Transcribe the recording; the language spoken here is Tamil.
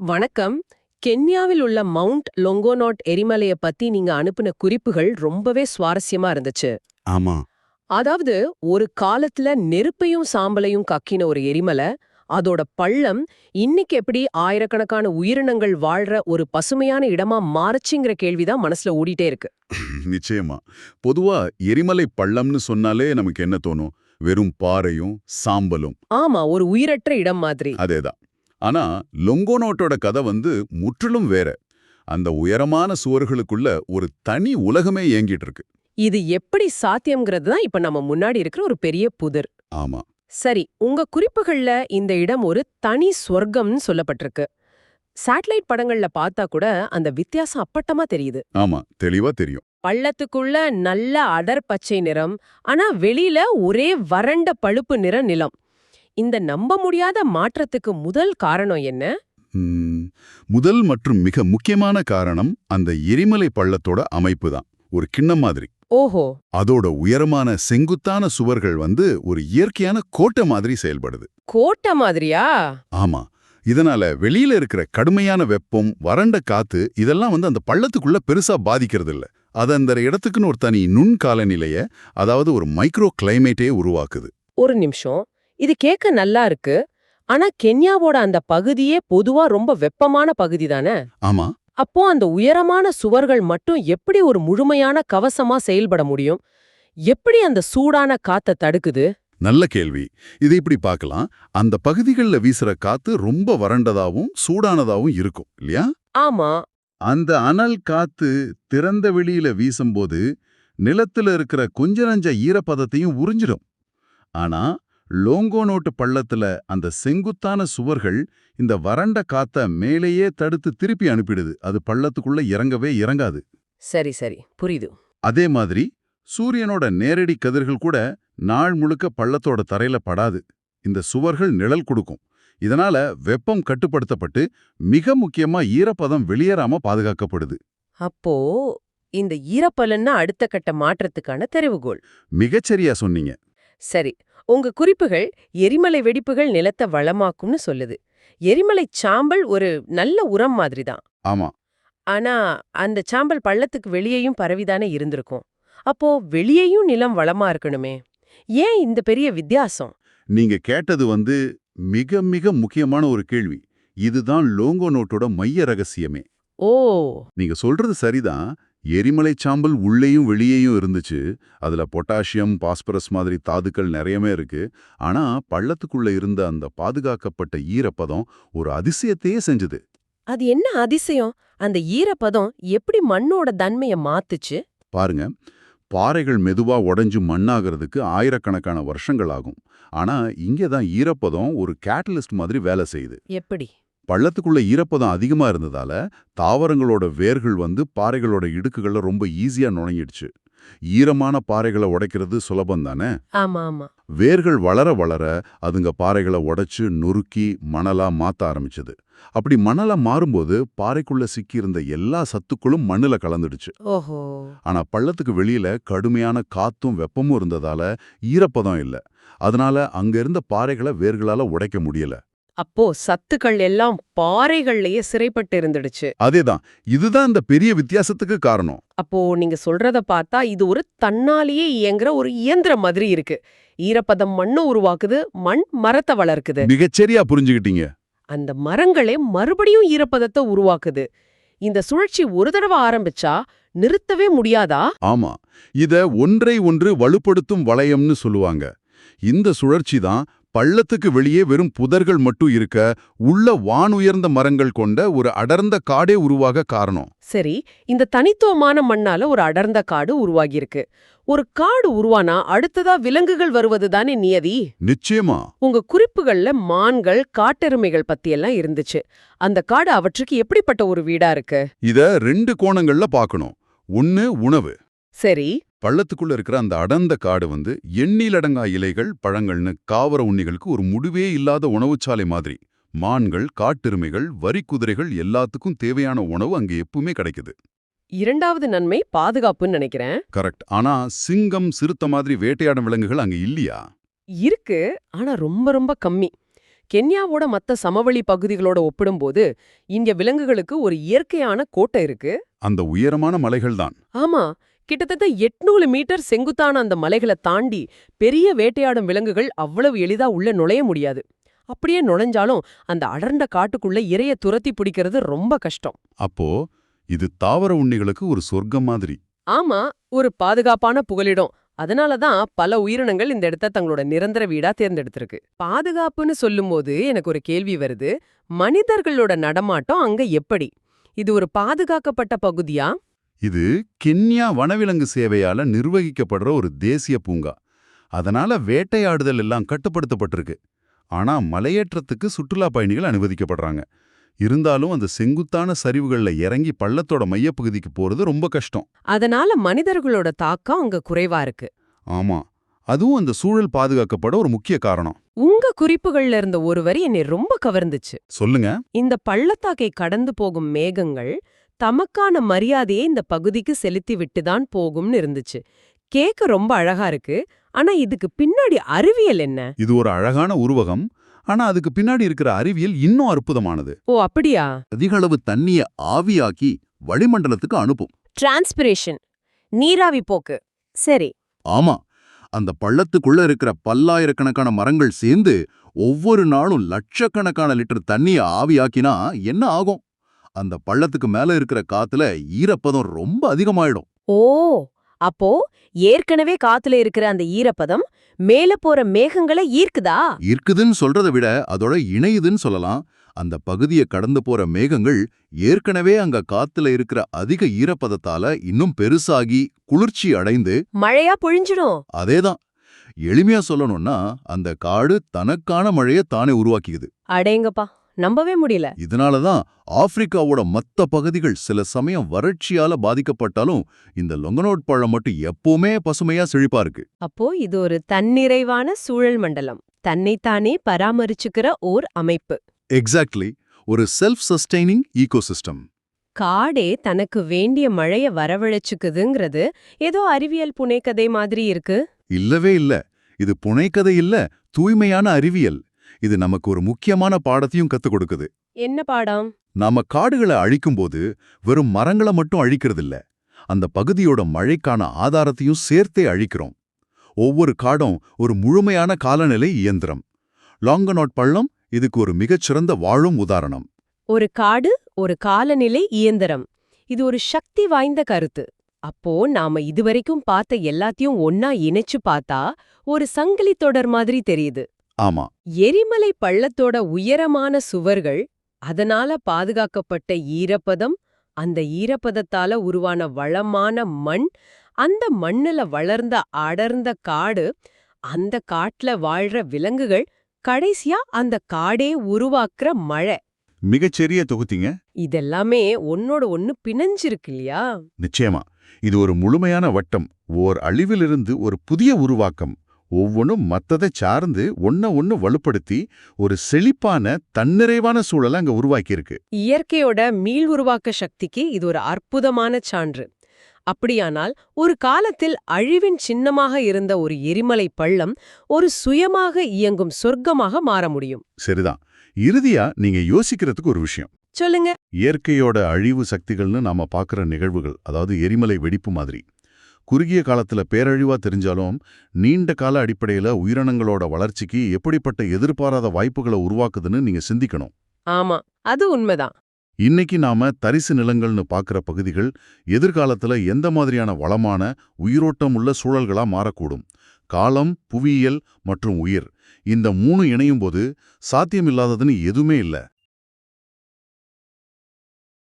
வணக்கம். கென்யாவில் உள்ள மவுண்ட் லொங்கோனாட் எரிமலைய பத்தி நீங்க அனுப்பின குறிப்புகள் ரொம்பவே சுவாரஸ்யமா இருந்துச்சு. ஆமா. அதாவது ஒரு காலத்துல நெருப்பையும் சாம்பலையும் கக்கின ஒரு எரிமலை அதோட பள்ளம் இன்னைக்கு எப்படி ஆயிரக்கணக்கான உயிரினங்கள் வாழ்ற ஒரு பசுமையான இடமா மாறுச்சுங்கிற கேள்விதான் மனசுல ஓடிட்டே இருக்கு. நிச்சயமா. பொதுவா எரிமலை பள்ளம்னு சொன்னாலே நமக்கு என்ன தோணும்? வெறும் பாறையும் சாம்பலும். ஆமா ஒரு உயிரற்ற இடம் மாதிரி. அதேதான். ஆனா லொங்கோனோட்டோட கதை வந்து முற்றிலும் வேற. அந்த உயரமான சுவர்களுக்குள்ள ஒரு தனி உலகமே இயங்கிட்டு இருக்கு. இது எப்படி சாத்தியம்ங்கிறது தான் இப்ப நம்ம முன்னாடி இருக்கிற ஒரு பெரிய புதிர். ஆமா. சரி உங்க குறிப்புகள்ல இந்த இடம் ஒரு தனி சொர்க்கம்னு சொல்லப்பட்டிருக்கு. சேட்டலைட் படங்கள்ல பார்த்தா கூட அந்த வித்தியாசம் அப்பட்டமா தெரியுது. ஆமா தெளிவா தெரியும். பள்ளத்துக்குள்ள நல்ல அடர் பச்சை நிறம் ஆனா வெளியில ஒரே வறண்ட பழுப்பு நிற நிலம். இந்த நம்ப முடியாத மாற்றத்துக்கு முதல் காரணம் என்ன? முதல் மற்றும் மிக முக்கியமான காரணம் அந்த எரிமலை பள்ளத்தோட அமைப்பு தான் ஒரு கிண்ணம் மாதிரி. ஓஹோ. அதோட உயரமான செங்குத்தான சுவர்கள் வந்து ஒரு இயற்கையான கோட்டை மாதிரி செயல்படுது. கோட்டை மாதிரியா? ஆமா. இதனால வெளியில இருக்கிற கடுமையான வெப்பம் வறண்ட காத்து இதெல்லாம் வந்து அந்த பள்ளத்துக்குள்ள பெருசா பாதிக்கிறது இல்ல அது அந்த இடத்துக்குன்னு ஒரு தனி நுண் காலநிலைய அதாவது ஒரு மைக்ரோ கிளைமேட்டே உருவாக்குது. ஒரு நிமிஷம். இது கேட்க நல்லா இருக்கு. ஆனா கென்யாவோட அந்த பகுதியே பொதுவா ரொம்ப வெப்பமான பகுதி தானே? ஆமா. அப்போ அந்த உயரமான சுவர்கள் மட்டும் எப்படி ஒரு முழுமையான கவசமா செயல்பட முடியும்? எப்படி அந்த சூடான காத்த தடுக்குது? நல்ல கேள்வி. இதை இப்படி பார்க்கலாம். அந்த பகுதிகளில் வீசுற காத்து ரொம்ப வறண்டதாவும் சூடானதாவும் இருக்கும் இல்லையா? ஆமா. அந்த அனல் காத்து திறந்த வெளியில வீசும்போது நிலத்துல இருக்கிற கொஞ்ச நஞ்ச ஈரப்பதத்தையும் உறிஞ்சிடும். ஆனா லோங்கோனோட்டு பள்ளத்துல அந்த செங்குத்தான சுவர்கள் இந்த வறண்ட காத்த மேலேயே தடுத்து திருப்பி அனுப்பிடுது. அது பள்ளத்துக்குள்ள இறங்கவே இறங்காது. சரி சரி. புரியுது. அதே மாதிரி சூரியனோட நேரடி கதிர்கள் கூட நாள் முழுக்க பள்ளத்தோட தரையில படாது. இந்த சுவர்கள் நிழல் கொடுக்கும். இதனால வெப்பம் கட்டுப்படுத்தப்பட்டு மிக முக்கியமா ஈரப்பதம் வெளியேறாம பாதுகாக்கப்படுது. அப்போ இந்த ஈரப்பலன்னா அடுத்த கட்ட மாற்றத்துக்கான தெரிவுகோள். மிகச்சரியா சொன்னீங்க. சரி. உங்க குறிப்புகள் எரிமலை வெடிப்புகள் நிலத்தை வளமாக்கும்னு சொல்லுது. எரிமலை சாம்பல் ஒரு நல்ல உரம் மாதிரி தான் ஆமா. ஆனா அந்த சாம்பல் பள்ளத்துக்கு வெளியேயும் பரவிதானே இருந்திருக்கும். அப்போ வெளியேயும் நிலம் வளமா இருக்கணுமே. ஏன் இந்த பெரிய வித்தியாசம்? நீங்க கேட்டது வந்து மிக மிக முக்கியமான ஒரு கேள்வி. இதுதான் லோங்கோ நோட்டோட மைய ரகசியமே. ஓ. நீங்க சொல்றது சரிதான். எரிமலை சாம்பல் உள்ளேயும் வெளியேயும் இருந்துச்சு. அதுல பொட்டாசியம் பாஸ்பரஸ் மாதிரி தாதுக்கள் நிறையவே இருக்கு. ஆனா பள்ளத்துக்குள்ள இருந்த அந்த பாதுகாக்கப்பட்ட ஈரப்பதம் ஒரு அதிசயத்தையே செஞ்சது. அது என்ன அதிசயம்? அந்த ஈரப்பதம் எப்படி மண்ணோட தன்மைய மாத்துச்சு? பாருங்க. பாறைகள் மெதுவா உடைஞ்சு மண்ணாகிறதுக்கு ஆயிரக்கணக்கான வருஷங்கள் ஆகும். ஆனா இங்கே தான் ஈரப்பதம் ஒரு கேட்டலிஸ்ட் மாதிரி வேலை செய்யுது. எப்படி? பள்ளத்துக்குள்ள ஈரப்பதம் அதிகமா இருந்ததால தாவரங்களோட வேர்கள் வந்து பாறைகளோட இடுக்குகள்ல ரொம்ப ஈஸியா நுழைஞ்சிடுச்சு ஈரமான பாறைகளை உடைக்கிறது சுலபம் தானே? வேர்கள் வளர வளர அதுங்க பாறைகளை உடைச்சு நொறுக்கி மணலா மாத்த ஆரம்பிச்சது. அப்படி மணலா மாறும்போது பாறைக்குள்ள சிக்கியிருந்த எல்லா சத்துக்களும் மண்ணுல கலந்துடுச்சு. ஓஹோ. ஆனா பள்ளத்துக்கு வெளியில கடுமையான காத்தும் வெப்பமும் இருந்ததால ஈரப்பதம் இல்ல. அதனால அங்க இருந்த பாறைகளை வேர்களால உடைக்க முடியல. அப்போ சத்துக்கள் எல்லாம் பாறைகள்லயே சிறைப்பட்டு இருந்துடுச்சு. அதேதான். இதுதான் இந்த பெரிய வித்தியாசத்துக்கு காரணம். அப்போ நீங்க சொல்றத பார்த்தா இது ஒரு தன்னாலேயே இயங்குற ஒரு இயந்திரம் மாதிரி இருக்கு. ஈரப்பதம் மண்ணு உருவாக்குது மண் மரத்தை வளர்க்குது. மிகச்சரியா புரிஞ்சுக்கிட்டீங்க. அந்த மரங்களே மறுபடியும் ஈரப்பதத்தை உருவாக்குது. இந்த சுழற்சி ஒரு தடவை ஆரம்பிச்சா நிறுத்தவே முடியாதா? ஆமா. இத ஒன்றை ஒன்று வலுப்படுத்தும் வளையம்னு சொல்லுவாங்க. இந்த சுழற்சி தான் பள்ளத்துக்கு வெளியே வெறும் புதர்கள் மட்டும் இருக்க உள்ள வானுயர்ந்த மரங்கள் கொண்ட ஒரு அடர்ந்த காடே உருவாக காரணம். சரி இந்த தனித்துவமான மண்ணால ஒரு அடர்ந்த காடு உருவாகியிருக்கு. ஒரு காடு உருவானா அடுத்ததா விலங்குகள் வருவது தானே நியதி? நிச்சயமா. உங்க குறிப்புகள்ல மான்கள் காட்டெருமைகள் பத்தியெல்லாம் இருந்துச்சு. அந்த காடு அவற்றுக்கு எப்படிப்பட்ட ஒரு வீடா இருக்கு? இத ரெண்டு கோணங்கள்ல பார்க்கணும் ஒன்னு உணவு. சரி. பள்ளத்துக்குள்ள இருக்கிற அந்த அடர்ந்த காடு வந்து எண்ணிலடங்கா இலைகள் பழங்கள்னு காவர உண்ணிகளுக்கு ஒரு முடிவே இல்லாத உணவுச்சாலை மாதிரி. மான்கள் காட்டெருமைகள் வரிக்குதிரைகள் எல்லாத்துக்கும் தேவையான உணவு அங்க எப்பவுமே கிடைக்குது. இரண்டாவது நன்மை பாதுகாப்புன்னு நினைக்கிறேன். கரெக்ட். ஆனா சிங்கம் சிறுத்தை மாதிரி வேட்டையாடும் விலங்குகள் அங்க இல்லையா? இருக்கு ஆனா ரொம்ப ரொம்ப கம்மி. கென்யாவோட மத்த சமவெளி பகுதிகளோட ஒப்பிடும்போது இங்க விலங்குகளுக்கு ஒரு இயற்கையான கோட்டை இருக்கு. அந்த உயரமான மலைகள்தான் ஆமா கிட்டத்தட்ட 800 மீட்டர் செங்குத்தான அந்த மலைகளை தாண்டி பெரிய வேட்டையாடும் விலங்குகள் அவ்வளவு எளிதா உள்ள நுழைய முடியாது. அப்படியே நுழைஞ்சாலும் அந்த அடர்ந்த காட்டுக்குள்ள இரைய துரத்தி பிடிக்கிறது ரொம்ப கஷ்டம். அப்போ இது தாவர உண்ணிகளுக்கு ஒரு சொர்க்கம் மாதிரி. ஆமா ஒரு பாதுகாப்பான புகலிடம். அதனால தான் பல உயிரினங்கள் இந்த இடத்த தங்களோட நிரந்தர வீடா தேர்ந்தெடுத்திருக்கு. பாதுகாப்புன்னு சொல்லும்போது எனக்கு ஒரு கேள்வி வருது. மனிதர்களோட நடமாட்டம் அங்க எப்படி? இது ஒரு பாதுகாக்கப்பட்ட பகுதியா? இது கென்யா வனவிலங்கு சேவையால நிர்வகிக்கப்படுற ஒரு தேசிய பூங்கா. அதனால வேட்டையாடுதல் எல்லாம் கட்டுப்படுத்தப்பட்டிருக்கு. ஆனா மலையேற்றத்துக்கு சுற்றுலா பயணிகள் அனுமதிக்கப்படுறாங்க. இருந்தாலும் அந்த செங்குத்தான சரிவுகள்ல இறங்கி பள்ளத்தோட மையப்பகுதிக்கு போறது ரொம்ப கஷ்டம். அதனால மனிதர்களோட தாக்கம் அங்க குறைவா இருக்கு. ஆமா. அதுவும் அந்த சூழல் பாதுகாக்கப்பட ஒரு முக்கிய காரணம். உங்க குறிப்புகள்ல இருந்த ஒரு வரி என்னை ரொம்ப கவர்ந்துச்சு. சொல்லுங்க. இந்த பள்ளத்தாக்கை கடந்து போகும் மேகங்கள் தமக்கான மரியாதையை இந்த பகுதிக்கு செலுத்தி விட்டுதான் போகும்னு இருந்துச்சு. கேக்க ரொம்ப அழகா இருக்கு. ஆனா இதுக்கு பின்னாடி அறிவியல் என்ன? இது ஒரு அழகான உருவகம். ஆனா அதுக்கு பின்னாடி இருக்கிற அறிவியல் இன்னும் அற்புதமானது. ஓ அப்படியா? அதிக அளவு தண்ணிய ஆவியாக்கி வளிமண்டலத்துக்கு அனுப்பும். டிரான்ஸ்பிரேஷன் நீராவி போக்கு. சரி. ஆமா. அந்த பள்ளத்துக்குள்ள இருக்கிற பல்லாயிரக்கணக்கான மரங்கள் சேர்ந்து ஒவ்வொரு நாளும் லட்சக்கணக்கான லிட்டர் தண்ணிய ஆவியாக்கினா என்ன ஆகும்? அந்த பள்ளத்துக்கு மேல இருக்கிற காத்துல ஈரப்பதம் ரொம்ப அதிகமாயிடும். ஓ! அப்போ ஏற்கனவே காத்துல இருக்கிற அந்த ஈரப்பதம் மேல போற மேகங்களை ஈர்க்குதா? இருக்குதுன்னு சொல்றதை விட அதோட இணையுதுன்னு சொல்லலாம். அந்த பகுதியை கடந்து போற மேகங்கள் ஏற்கனவே அங்க காத்துல இருக்கிற அதிக ஈரப்பதத்தால இன்னும் பெருசாகி குளிர்ச்சி அடைந்து மழையா பொழிஞ்சிடும். அதேதான். எளிமையா சொல்லணும்னா அந்த காடு தனக்கான மழையை தானே உருவாக்கிக்குது. அடேங்கப்பா. நம்பவே முடியல. இதனாலதான் ஆப்பிரிக்காவோட மத்த பகுதிகள் சில சமயம் வறட்சியால பாதிக்கப்பட்டாலும் இந்த லொங்கனோட் பழம் மட்டும் எப்பவுமே பசுமையா செழிப்பா இருக்கு. அப்போ இது ஒரு தன்னிறைவான சூழல் மண்டலம். தன்னைத்தானே பராமரிச்சுக்கிற ஓர் அமைப்பு. எக்ஸாக்ட்லி ஒரு செல்ஃப் சஸ்டைனிங் ஈகோசிஸ்டம் காடே தனக்கு வேண்டிய மழைய வரவழைச்சுக்குதுங்கிறது ஏதோ அறிவியல் புனைக்கதை மாதிரி இருக்கு? இல்லவே இல்ல. இது புனைக்கதை இல்ல தூய்மையான அறிவியல். இது நமக்கு ஒரு முக்கியமான பாடத்தையும் கத்துக் கொடுக்குது. என்ன பாடம்? நாம காடுகளை அழிக்கும்போது வெறும் மரங்களை மட்டும் அழிக்கிறதில்ல. அந்த பகுதியோட மழைக்கான ஆதாரத்தையும் சேர்த்தே அழிக்கிறோம். ஒவ்வொரு காடும் ஒரு முழுமையான காலநிலை இயந்திரம். லாங்கனாட் பள்ளம் இதுக்கு ஒரு மிகச்சிறந்த வாழும் உதாரணம். ஒரு காடு ஒரு காலநிலை இயந்திரம். இது ஒரு சக்தி வாய்ந்த கருத்து. அப்போ நாம இதுவரைக்கும் பார்த்த எல்லாத்தையும் ஒன்னா இணைச்சு பார்த்தா ஒரு சங்கிலி தொடர் மாதிரி தெரியுது. ஆமா. எரிமலை பள்ளத்தோட உயரமான சுவர்கள் அதனால பாதுகாக்கப்பட்ட ஈரப்பதம் அந்த ஈரப்பதத்தால உருவான வளமான மண் அந்த மண்ணுல வளர்ந்த அடர்ந்த காடு அந்த காட்டுல வாழ்ற விலங்குகள் கடைசியா அந்த காடே உருவாக்குற மழை. மிகச்சரிய தொகுத்தீங்க இதெல்லாமே ஒன்னோட ஒன்னு பிணைஞ்சிருக்கு இல்லையா? நிச்சயமா. இது ஒரு முழுமையான வட்டம். ஓர் அழிவிலிருந்து ஒரு புதிய உருவாக்கம். ஒவ்வொன்றும் மத்ததை சார்ந்து ஒன்ன ஒன்னு வலுப்படுத்தி ஒரு செழிப்பான தன்னிறைவான சூழலை அங்க உருவாக்கியிருக்கு. இயற்கையோட மீள் உருவாக்க சக்திக்கு இது ஒரு அற்புதமான சான்று. அப்படியானால் ஒரு காலத்தில் அழிவின் சின்னமாக இருந்த ஒரு எரிமலை பள்ளம் ஒரு சுயமாக இயங்கும் சொர்க்கமாக மாற முடியும். சரிதான். இறுதியா நீங்க யோசிக்கிறதுக்கு ஒரு விஷயம். சொல்லுங்க. இயற்கையோட அழிவு சக்திகள்னு நாம பார்க்குற நிகழ்வுகள் அதாவது எரிமலை வெடிப்பு மாதிரி குறுகிய காலத்துல பேரழிவா தெரிஞ்சாலும் நீண்ட கால அடிப்படையில உயிரினங்களோட வளர்ச்சிக்கு எப்படிப்பட்ட எதிர்பாராத வாய்ப்புகளை உருவாக்குதுன்னு நீங்க சிந்திக்கணும். ஆமா அது உண்மைதான். இன்னைக்கு நாம தரிசு நிலங்கள்னு பார்க்குற பகுதிகள் எதிர்காலத்துல எந்த மாதிரியான வளமான உயிரோட்டம் உள்ள சூழல்களா மாறக்கூடும். காலம் புவியியல் மற்றும் உயிர் இந்த மூணு இணையும் போது சாத்தியமில்லாததுன்னு எதுவுமே இல்ல.